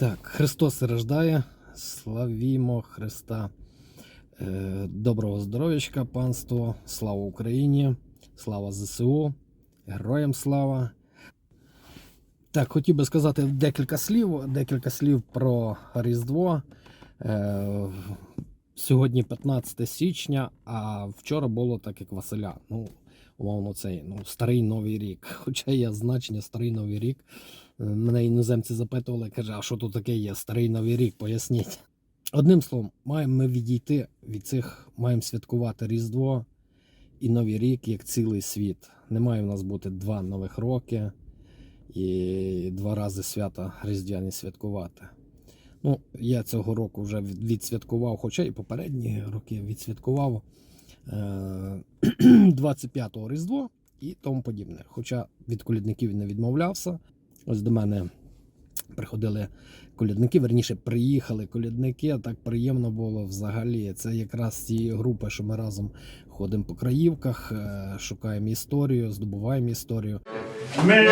Так, Христос рождає, славімо Христа. Е, Доброго здоров'ячка, панство, слава Україні, слава ЗСУ, героям слава. Так, хотів би сказати декілька слів, декілька слів про Різдво. Е, Сьогодні 15 січня, а вчора було так, як Василя. Ну, умовно, цей ну, старий новий рік. Хоча є значення старий новий рік. Е, Мене іноземці запитували, каже, а що тут таке є? Старий новий рік, поясніть. Одним словом, маємо ми відійти від цих, маємо святкувати Різдво і Новий рік як цілий світ. Не має в нас бути два нових роки і два рази свята Різдвяні святкувати. Ну, я цього року вже відсвяткував, хоча і попередні роки відсвяткував е, 25-го Різдво і тому подібне. Хоча від колідників не відмовлявся. Ось до мене приходили колядники, верніше приїхали колядники. Так приємно було взагалі. Це якраз ті групи, що ми разом ходимо по краївках, е, шукаємо історію, здобуваємо історію. Ми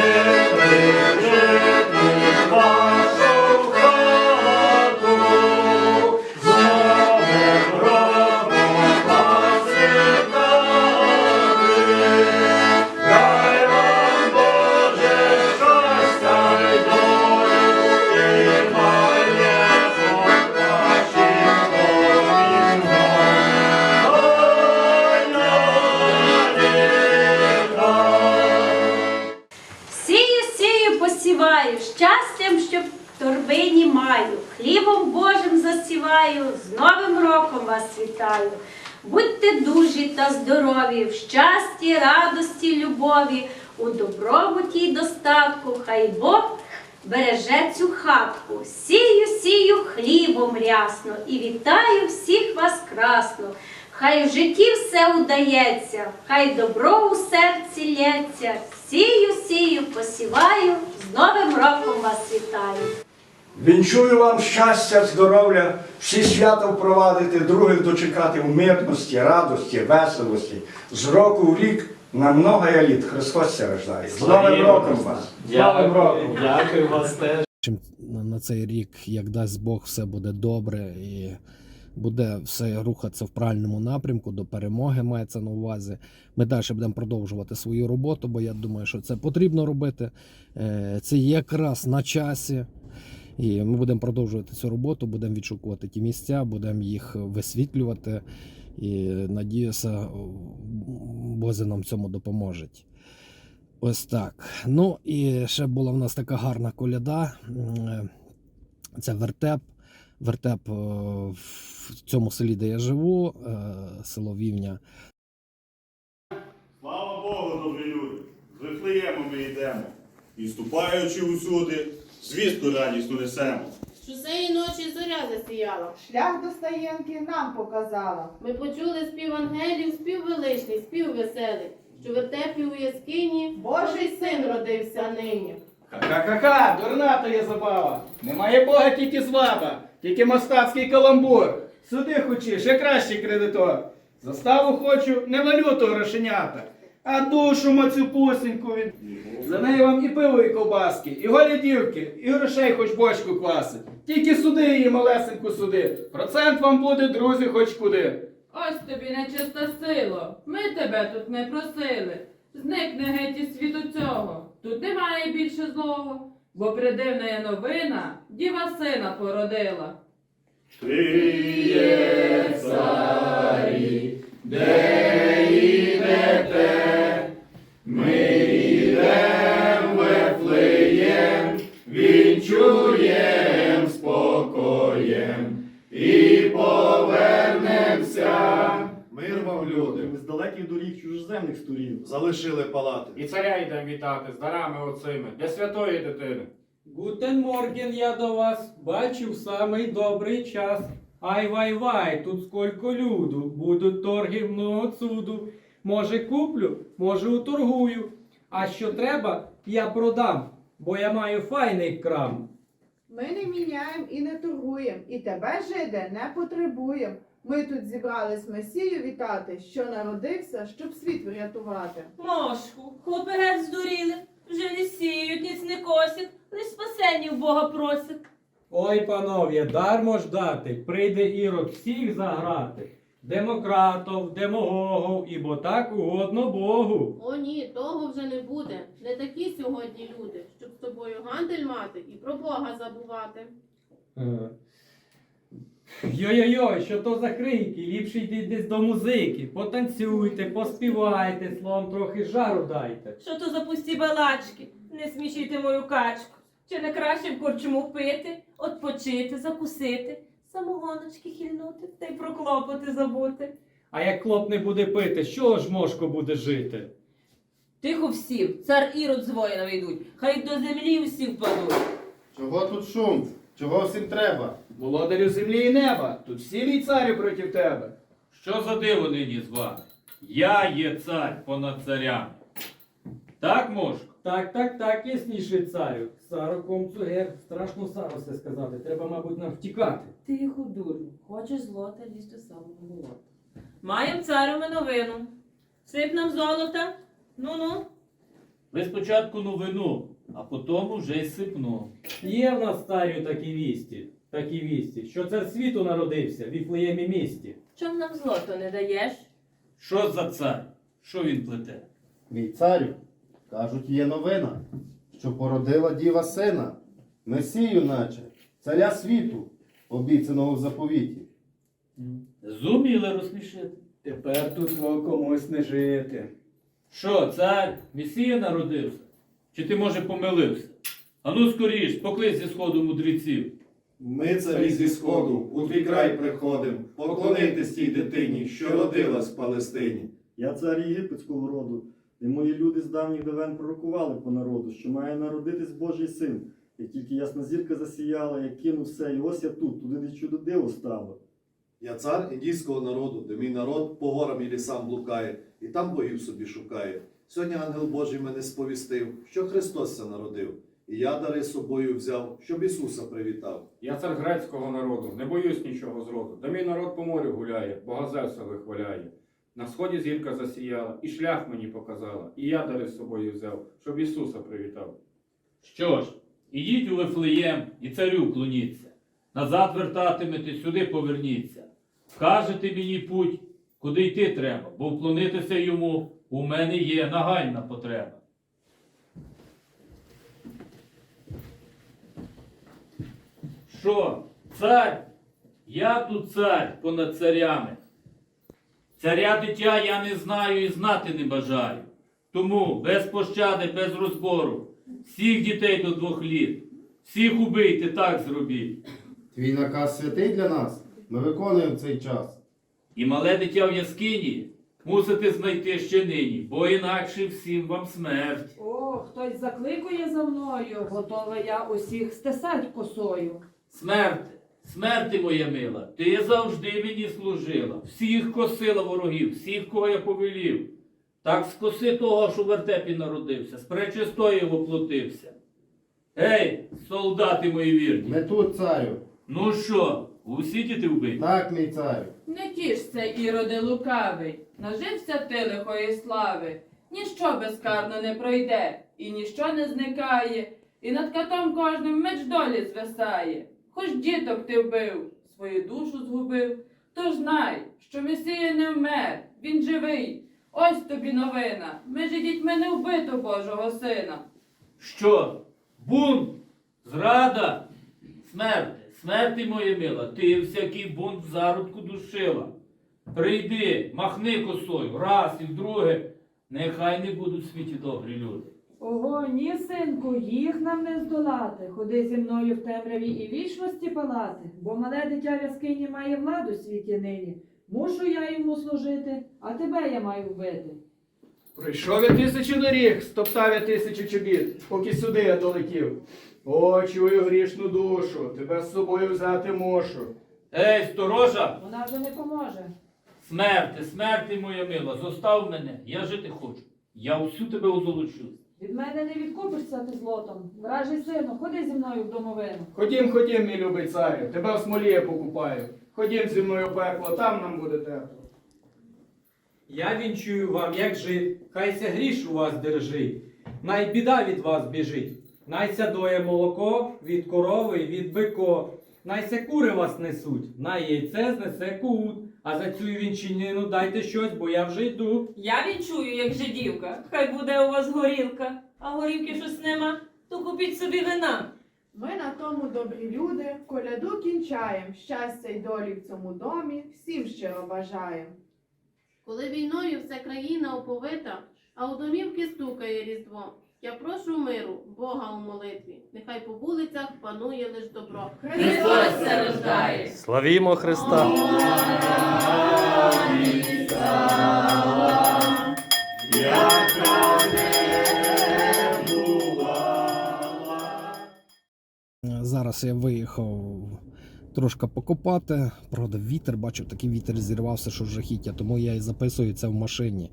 та здорові, в щасті, радості, любові, у добробуті й достатку, хай Бог береже цю хатку. Сію, сію хлібом рясно і вітаю всіх вас красно. Хай в житті все удається, хай добро у серці лється. Сію, сію, посіваю, з Новим роком вас вітаю. Вінчую вам щастя, здоров'я, всі свята впровадити, других дочекати в мирності, радості, веселості. З року в рік на много літ Христос ся рождає. З Новим роком вас! Дякую, дякую вас теж. чим на на цей рік, як дасть Бог, все буде добре і буде все рухатися в правильному напрямку до перемоги. Мається на увазі. Ми далі будемо продовжувати свою роботу, бо я думаю, що це потрібно робити. Е, Це якраз на часі. І ми будемо продовжувати цю роботу, будемо відшукувати ті місця, будемо їх висвітлювати. І надіюся, Боже нам цьому допоможе. Ось так. Ну і ще була в нас така гарна коляда. Це вертеп. Вертеп е, в цьому селі, де я живу, е, село Вівня. Слава Богу, добрі люди! З Вифлеєму ми йдемо. І ступаючи усюди, звістку радісну несемо. Що цієї ночі зоря засіяла. Шлях до Стаєнки нам показала. Ми почули спів ангелів, спів величний, спів веселий, що вертепі у яскині Божий син родився нині. Ха-ха-ха-ха, дурна то є забава. Немає Бога тільки зваба, тільки мастацький каламбур. Суди хочеш, ще кращий кредитор. Заставу хочу не валюту грошенята, а душу мацю пусеньку від. За неї вам і пиво, і ковбаски, і голі дівки, і грошей хоч бочку квасить. Тільки суди її малесеньку суди. Процент вам буде, друзі, хоч куди. Ось тобі нечиста сила, ми тебе тут не просили. Зникни геть із світу цього, тут немає більше злого, бо придивна є новина, діва сина породила. Ти є царі, де чужоземних сторін залишили палати. І царя йдем вітати з дарами оцими для святої дитини. Гутен Морген, я до вас бачив самий добрий час. Ай вай вай, тут сколько люду, будуть торги много цуду. Може куплю, може уторгую. А що треба, я продам, бо я маю файний крам. Ми не міняємо і не торгуємо, і тебе, жиде, не потребуємо. Ми тут зібрались Месію вітати, що народився, щоб світ врятувати. Мошку, хлопи геть здуріли, вже не сіють, ніц не косять, лиш спасені в Бога просять. Ой, панове, дармо ждати, прийде ірод всіх заграти. Демократов, демагогов, ібо так угодно Богу. О ні, того вже не буде. Не такі сьогодні люди, щоб з тобою гандель мати і про Бога забувати. Е. Йой-йой, що то за крики? Ліпше йди десь до музики. Потанцюйте, поспівайте, словом трохи жару дайте. Що то за пусті балачки? Не смішіть мою качку. Чи не краще в корчму пити, отпочити, закусити, самогоночки хильнути та й про клопоти забути. А як клоп не буде пити, що ж мошко буде жити? Тихо всів, цар ірод з воїнами йдуть, хай до землі всі впадуть. Чого тут шум? Чого всім треба? Володарю землі і неба, тут всі мій царю проти тебе. Що за диво нині з вами? Я є цар понад царями. Так, Мошко? Так, так, так, ясніше царю. Саро комцугер, страшно саро все сказати. Треба, мабуть, нам втікати. Тихо, дурню, хочеш злота, лізь до самого болота. Маєм царю ми новину. Сип нам золота. Ну-ну. Ви спочатку новину, а потім вже й сипну. Є в нас царю такі вісті, такі вісті, що цар світу народився в Віфлеємі місті. Чом нам злото не даєш? Що за цар? Що він плете? Мій царю, кажуть, є новина, що породила діва сина, Месію наче, царя світу, обіцяного в заповіті. Зуміли розсмішити. Тепер тут во комусь не жити. Що, цар, Месія народився? Чи ти, може, помилився? Ану скоріш, поклич зі сходу мудреців. Ми, царі зі сходу, у твій край приходим, поклонитись тій дитині, що родилась в Палестині. Я цар єгипетського роду, і мої люди з давніх давен пророкували по народу, що має народитись Божий син. Як тільки ясна зірка засіяла, я кинув все, і ось я тут, туди де чудо диво стало. Я цар індійського народу, де мій народ по горам і лісам блукає, і там богів собі шукає. Сьогодні ангел Божий мене сповістив, що Христос се народив, і я дари з собою взяв, щоб Ісуса привітав. Я цар грецького народу, не боюсь нічого зроду. Да мій народ по морю гуляє, бога Зевса вихваляє. На сході зірка засіяла, і шлях мені показала, і я дари з собою взяв, щоб Ісуса привітав. Що ж, ідіть у Вифлеєм і царю клоніться. Назад вертатимете, сюди поверніться. Вкажете мені путь, куди йти треба, бо вклонитися йому у мене є нагальна потреба. Що, цар? Я тут цар понад царями. Царя дитя я не знаю і знати не бажаю. Тому без пощади, без розбору, всіх дітей до двох літ, всіх убийте, так зробіть. Твій наказ святий для нас. Ми виконуємо цей час. І мале дитя в яскині мусите знайти ще нині, бо інакше всім вам смерть. О, хтось закликує за мною, готова я усіх стесать косою. Смерти, смерти моя мила, ти завжди мені служила, всіх косила ворогів, всіх, кого я повелів. Так скоси того, що в вертепі народився, з пречистої воплотився. Гей, солдати мої вірні, Ми тут, царю. ну що, усі діти вбиті? Так, мій царю. Не тішся, іроде лукавий, нажився ти лихої слави. Ніщо безкарно не пройде, і ніщо не зникає, і над катом кожним меч долі звисає. Хоч діток ти вбив, свою душу згубив, тож знай, що Месія не вмер, він живий. Ось тобі новина. Ми ж дітьми не вбито Божого сина. Що? Бунт? Зрада? Смерти, смерти моя мила, ти всякий бунт в зародку душила. Прийди, махни косою, раз і вдруге, нехай не будуть в світі добрі люди. Ого, ні, синку, їх нам не здолати. Ходи зі мною в темряві і вічності палати, бо мале дитя в яскині має владу в світі нині. Мушу я йому служити, а тебе я маю вбити. Пройшов я тисячу доріг, стоптав я тисячу чобіт, поки сюди я долетів. О, чую грішну душу, тебе з собою взяти мушу. Ей, сторожа, Вона вже не поможе. смерти, смерти моя мила, зостав мене, я жити хочу. Я усю тебе озолочу. Від мене не відкупишся ти злотом. Вражий сину, ходи зі мною в домовину. Ходім, ходім, мій любий царю, тебе в смолі я покупаю. Ходім зі мною в пекло, там нам буде тепло. Я вінчую вам, як жит, хайся гріш у вас держить, най біда від вас біжить. Найся доє молоко від корови, від бико. Найся кури вас несуть, на яйце знесе кут. А за цю вінчинину дайте щось, бо я вже йду. Я відчую, як жидівка. Хай буде у вас горілка, а горілки щось нема, то купіть собі вина. Ми на тому добрі люди, коляду кінчаєм, щастя й долі в цьому домі, всім щиро бажаєм. Коли війною вся країна оповита, а у домівки стукає різдво. Я прошу миру, Бога у молитві. Нехай по вулицях панує лиш добро. Христос се рождає. Славімо Христа! Зараз я виїхав трошки покопати. Правда, вітер, бачив, такий вітер зірвався, що жахіття, тому я і записую це в машині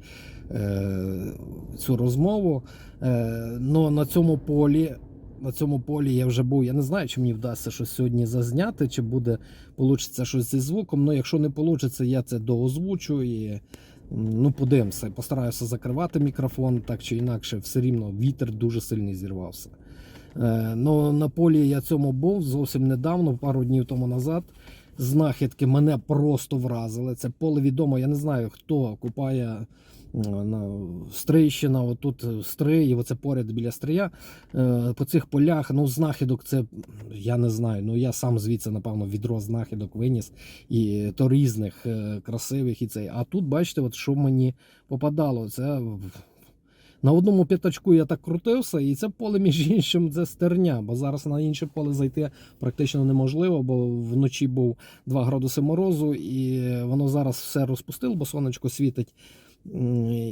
е, цю розмову. Е, ну, на цьому полі. На цьому полі я вже був. Я не знаю, чи мені вдасться щось сьогодні зазняти, чи буде получиться щось зі звуком. Ну, якщо не вийде, я це доозвучу і ну, подивимося. Постараюся закривати мікрофон, так чи інакше, все рівно вітер дуже сильний зірвався. Е, ну, на полі я цьому був зовсім недавно, пару днів тому назад. Знахідки мене просто вразили. Це поле відомо. Я не знаю, хто купає на Стрийщина, отут е, Стрий, і оце поряд біля Стрия. Е, По цих полях, ну, знахідок це я не знаю. Ну я сам звідси, напевно, відро знахідок виніс. І то різних е, красивих і цей. А тут, бачите, от що мені попадало. Це на одному п'ятачку я так крутився, і це поле, між іншим, це стерня, бо зараз на інше поле зайти практично неможливо, бо вночі був 2 градуси морозу, і воно зараз все розпустило, бо сонечко світить.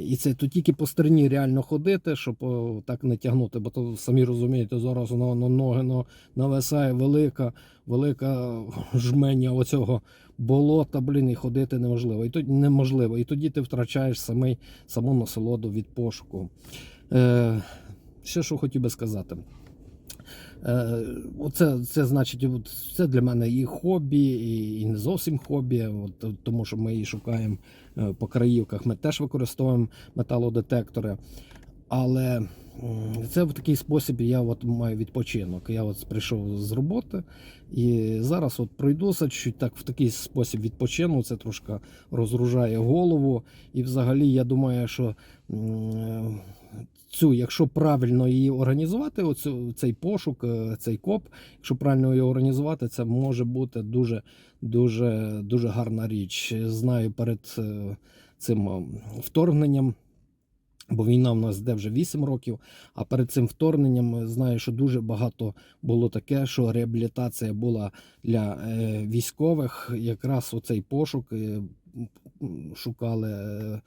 І це тут тільки по стерні реально ходити, щоб так не тягнути, бо то самі розумієте, зараз воно на ноги ну, нависає велика, велика жменя оцього болота, блін, і ходити неможливо. І тоді неможливо. І тоді ти втрачаєш самий, саму насолоду від пошуку. Е, ще що хотів би сказати. Е, оце, це значить, це для мене і хобі, і, не зовсім хобі, от, тому що ми її шукаємо е, по краївках. Ми теж використовуємо металодетектори. Але це в такий спосіб я от маю відпочинок. Я от прийшов з роботи і зараз от пройдуся чуть так в такий спосіб відпочину. Це трошки розгружає голову. І взагалі я думаю, що цю, якщо правильно її організувати, оцю, цей пошук, е, цей коп, якщо правильно його організувати, це може бути дуже, дуже, дуже гарна річ. Знаю перед е, цим е, вторгненням. Бо війна в нас йде вже 8 років, а перед цим вторгненням е, знаю, що дуже багато було таке, що реабілітація була для військових. Якраз оцей пошук шукали е,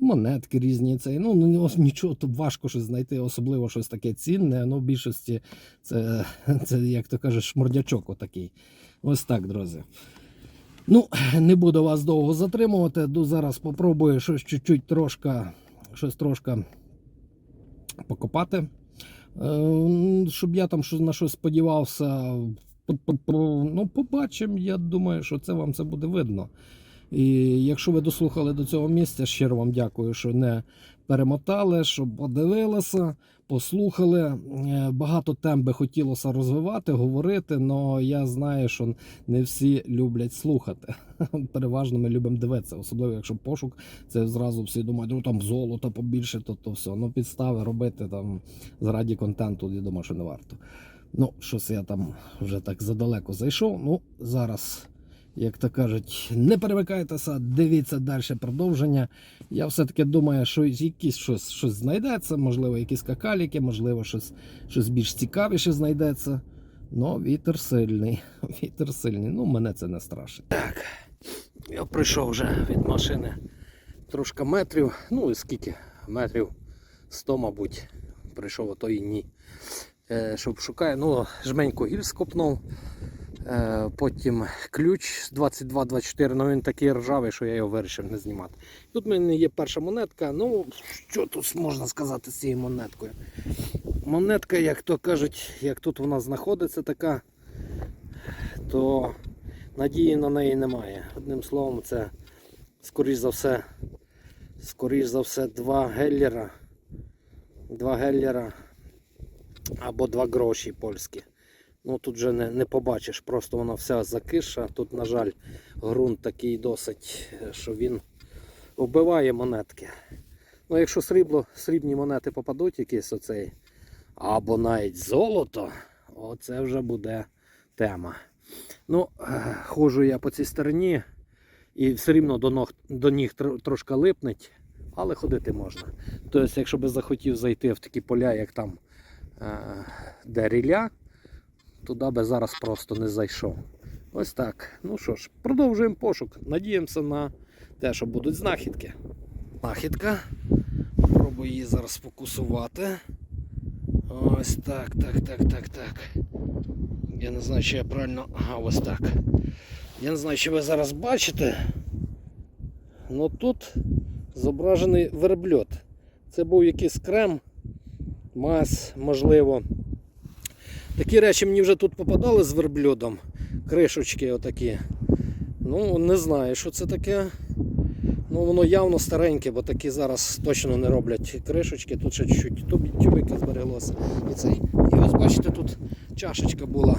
монетки різні. Цей. Ну, ну, нічого тут важко щось знайти, особливо щось таке цінне. Ну, в більшості це, це як то кажеш, шмордячок отакий. Ось так, друзі. Ну, не буду вас довго затримувати. Зараз попробую щось чуть-чуть трошки, щось трошки покопати. Е, Щоб я там на щось сподівався. Ну, побачимо. Я думаю, що це вам це буде видно. І якщо ви дослухали до цього місця, щиро вам дякую, що не перемотали, що подивилися, послухали. Е, Багато тем би хотілося розвивати, говорити, але я знаю, що не всі люблять слухати. Переважно ми любимо дивитися, особливо якщо пошук, це зразу всі думають, ну там золото побільше, то, то все. Ну, підстави робити там заради контенту, я думаю, що не варто. Ну, щось я там вже так задалеко зайшов. Ну, зараз як то кажуть, не перемикайтеся, дивіться далі продовження. Я все-таки думаю, що якісь щось, щось знайдеться, можливо, якісь какаліки, можливо, щось, щось більш цікавіше знайдеться. Ну, вітер сильний. Вітер сильний. Ну, мене це не страшить. Так, я прийшов вже від машини трошки метрів. Ну, і скільки? Метрів 100, мабуть. Прийшов, а то і ні. Е, щоб шукає, ну, жменьку гільз копнув. Е, Потім ключ 22-24, ну він такий ржавий, що я його вирішив не знімати. Тут в мене є перша монетка. Ну, що тут можна сказати з цією монеткою? Монетка, як то кажуть, як тут вона знаходиться така, то надії на неї немає. Одним словом, це скоріш за все, скоріш за все, два геллера. Два геллера або 2 гроші польські. Ну тут вже не, не побачиш, просто вона вся закиша. Тут, на жаль, ґрунт такий досить, е, що він вбиває монетки. Ну, якщо срібло, срібні монети попадуть якісь оцей, або навіть золото, оце вже буде тема. Ну, е, ходжу я по цій стороні і все рівно до, ног, до ніг трошки липнеть, але ходити можна. Тобто, якщо би захотів зайти в такі поля, як там, е, де рілля, туди би зараз просто не зайшов. Ось так. Ну що ж, продовжуємо пошук. Надіємося на те, що будуть знахідки. Знахідка. Пробую її зараз сфокусувати. Ось так, так, так, так, так. Я не знаю, чи я правильно. Ага, ось так. Я не знаю, чи ви зараз бачите. Ну тут зображений верблюд. Це був якийсь крем, мазь, можливо. Такі речі мені вже тут попадали з верблюдом. Кришечки отакі. Ну, не знаю, що це таке. Ну, воно явно стареньке, бо такі зараз точно не роблять кришечки. Тут ще чуть-чуть тюбика збереглося. І, цей. і ось бачите, тут чашечка була.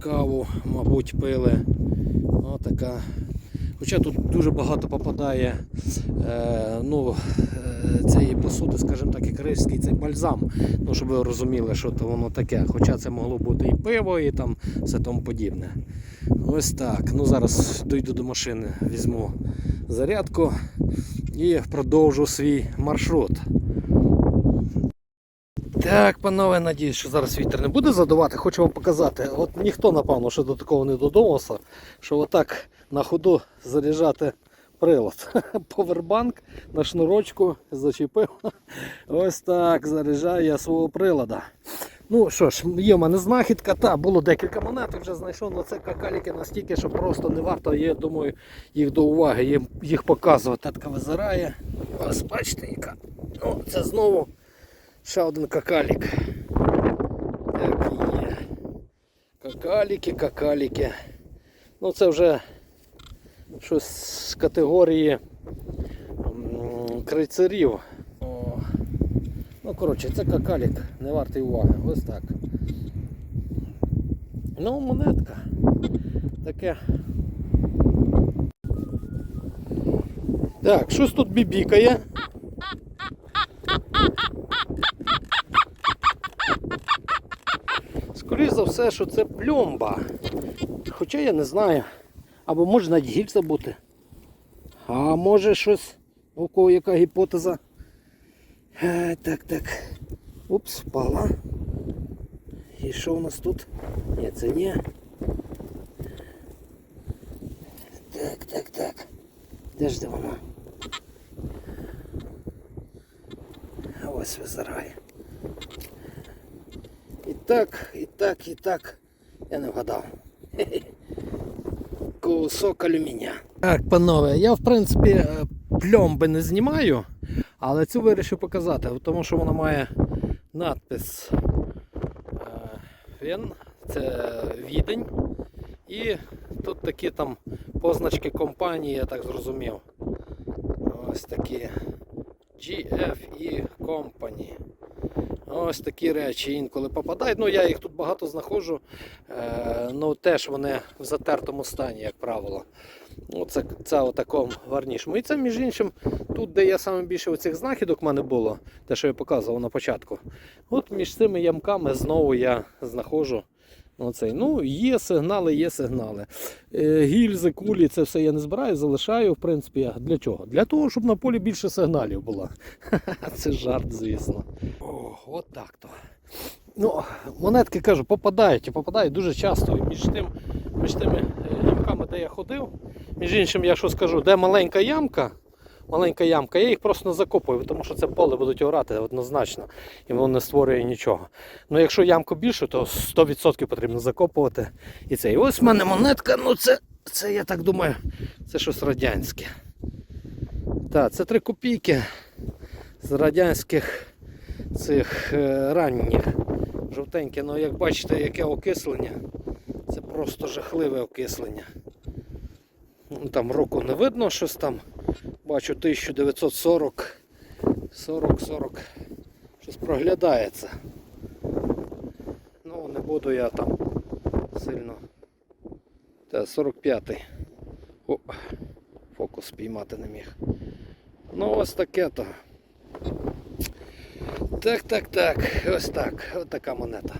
Каву, мабуть, пили. Отака. Хоча тут дуже багато попадає е, ну, е, цієї посуди, скажімо так, і кришський цей бальзам. Ну, щоб ви розуміли, що то воно таке. Хоча це могло бути і пиво, і там все тому подібне. Ось так. Ну зараз дойду до машини, візьму зарядку і продовжу свій маршрут. Так, панове, надіюсь, що зараз вітер не буде задувати. Хочу вам показати. От ніхто, напевно, ще до такого не додумався, що отак на ходу заряджати прилад. Повербанк на шнурочку зачепив. Ось так заряджаю я свого прилада. Ну що ж, є в мене знахідка, та було декілька монет, вже знайшов, але це какаліки настільки, що просто не варто, я думаю, їх до уваги, їх показувати. Татка визирає. Ось бачите, яка. Ну, це знову ще один какалік. Так є. Какаліки, какаліки. Ну це вже щось з категорії. О. Ну, коротше, це какалік, не вартий уваги. Ось так. Ну, монетка. Таке. Так, щось тут бібікає. Скоріше за все, що це пльомба. Хоча я не знаю. Або може навіть гільза бути. А може щось, у кого яка гіпотеза. Е, так, так. Упс, впала. І що у нас тут? Ні, це ні. Так, так, так. Де ж де вона? Ось визирає. І так, і так, і так. Я не вгадав. Хе-хе. Кусок алюмінія. Так, панове, я в принципі е, пльомби не знімаю, але цю вирішив показати, тому що вона має надпис е, Фен, це Відень. І тут такі там позначки компанії, я так зрозумів. Ось такі GFE Company. Ось такі речі інколи попадають. Ну, я їх тут багато знаходжу. Е, ну, теж вони в затертому стані, як правило. Ну, це, це отакому гарнішому. І це, між іншим, тут, де я саме більше оцих знахідок в мене було, те, що я показував на початку. От між цими ямками знову я знаходжу. Оцей. Ну, є сигнали, є сигнали. Е, гільзи, кулі, це все я не збираю, залишаю, в принципі, для чого? Для того, щоб на полі більше сигналів було. Це жарт, звісно. О, от так то. Ну, монетки кажу, попадають і попадають дуже часто. Між тим, між тими е, ямками, де я ходив, між іншим, я що скажу, де маленька ямка, маленька ямка, я їх просто не закопую, тому що це поле будуть орати однозначно, і воно не створює нічого. Ну якщо ямку більше, то 100% потрібно закопувати. І це. І ось в мене монетка, ну це, це я так думаю, це щось радянське. Так, це 3 копійки з радянських цих е, ранніх жовтеньке. Ну як бачите, яке окислення. Це просто жахливе окислення. Ну, Там року не видно щось там. Бачу 1940 40-40. Щось проглядається. Ну, не буду я там сильно. Та 45-й. О, фокус спіймати не міг. Ну ось таке то. Так, так, так. Ось так. Ось така монета.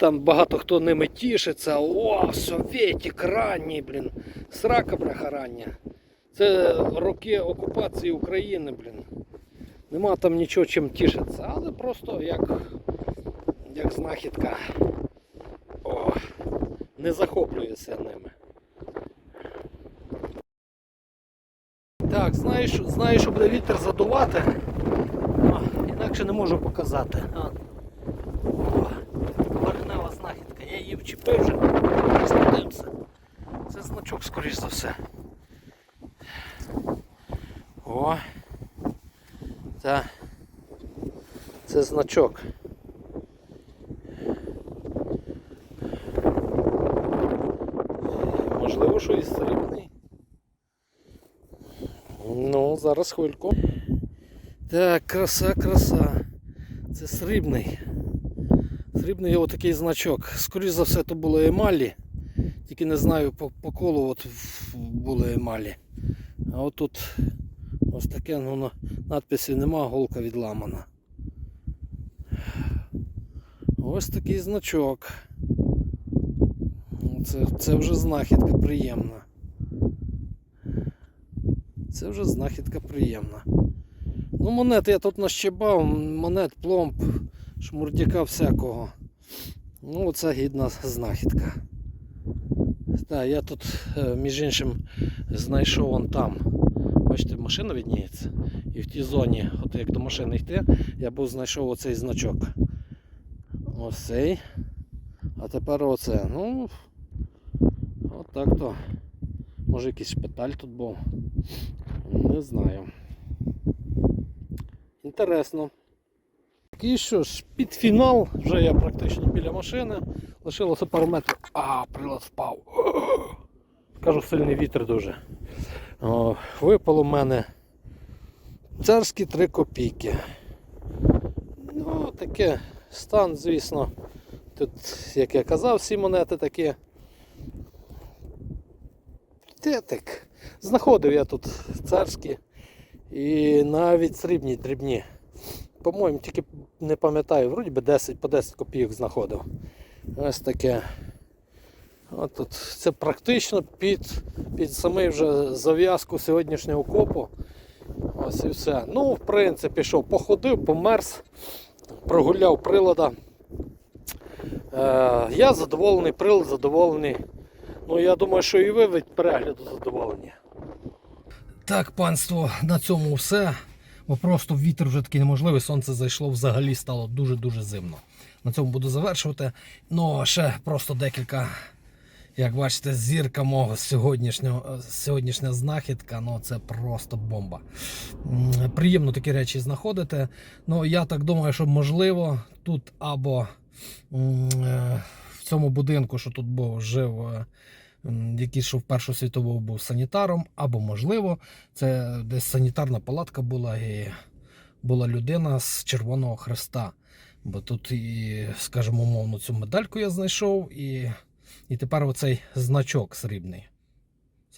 Там багато хто ними тішиться. О, совєтік ранній, блін. Срака бляха рання. Це роки окупації України, блін. Нема там нічого чим тішитися, але просто як, як знахідка. О, не захоплюється ними. Так, знаєш, знаєш, що буде вітер задувати. О, інакше не можу показати. О. О, Поверхнева знахідка. Я її вчепив вже. Подивимося. Це значок, скоріш за все. О. Та. Це значок. Можливо, що і срібний. Ну, зараз хвильку. Так, краса, краса. Це срібний. Срібний отакий значок. Скоріше за все, то було емалі. Тільки не знаю по, по колу от було емалі. А отут ось таке, ну на надписі нема, голка відламана. Ось такий значок. Ну, Це, це вже знахідка приємна. Це вже знахідка приємна. Ну, монет я тут нащебав, монет, пломб, шмурдяка всякого. Ну, оце гідна знахідка. Так, я тут, е, між іншим, знайшов вон там. Бачите, машина відніється. І в тій зоні, от як до машини йти, я був знайшов оцей значок. Ось цей. А тепер оце. Ну, от так то. Може якийсь шпиталь тут був. Не знаю. Інтересно. І що ж, під фінал, вже я практично біля машини. Лишилося пару метрів. А, прилад впав. Кажу, сильний вітер дуже. О, випало в мене царські 3 копійки. Ну, таке стан, звісно. Тут, як я казав, всі монети такі. Тетик. Знаходив я тут царські і навіть срібні дрібні. По-моєму, тільки не пам'ятаю, вроді би 10 по 10 копійок знаходив. Ось таке. От тут. Це практично під, під самий вже зав'язку сьогоднішнього копу. Ось і все. Ну, в принципі, що, походив, померз, прогуляв прилада. Е, я задоволений, прилад задоволений. Ну, я думаю, що і ви від перегляду задоволені. Так, панство, на цьому все. Бо просто вітер вже такий неможливий, сонце зайшло, взагалі стало дуже-дуже зимно. На цьому буду завершувати. Ну, ще просто декілька, як бачите, зірка мого сьогоднішнього, е, сьогоднішня знахідка. Ну, це просто бомба. Приємно такі речі знаходити. Ну, я так думаю, що можливо тут або е, в цьому будинку, що тут був, жив. Який що в Першу світову був санітаром, або, можливо, це десь санітарна палатка була і була людина з Червоного Хреста. Бо тут і, скажімо, умовно, цю медальку я знайшов, і, і тепер оцей значок срібний.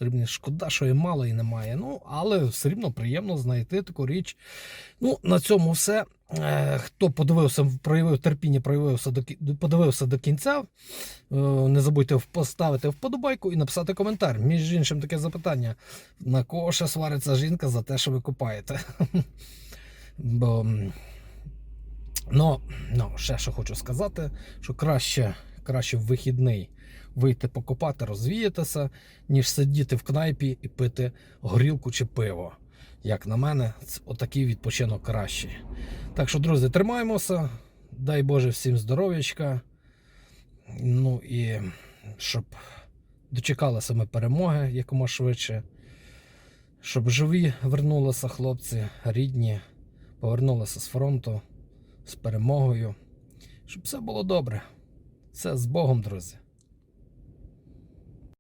Срібний шкода, що і мало і немає. Ну, але все рівно приємно знайти таку річ. Ну, на цьому все. Е, Хто подивився, проявив терпіння, проявився до, подивився до кінця. е, Не забудьте поставити вподобайку і написати коментар. Між іншим, таке запитання: на кого ще свариться жінка за те, що ви купаєте? Бо ну, ну, ще що хочу сказати, що краще, краще в вихідний вийти покупати, розвіятися, ніж сидіти в кнайпі і пити горілку чи пиво. Як на мене, отакий відпочинок кращий. Так що, друзі, тримаємося. Дай Боже всім здоров'ячка. Ну і щоб дочекалися ми перемоги якомога швидше. Щоб живі вернулися хлопці, рідні, повернулися з фронту з перемогою. Щоб все було добре. Все з Богом, друзі.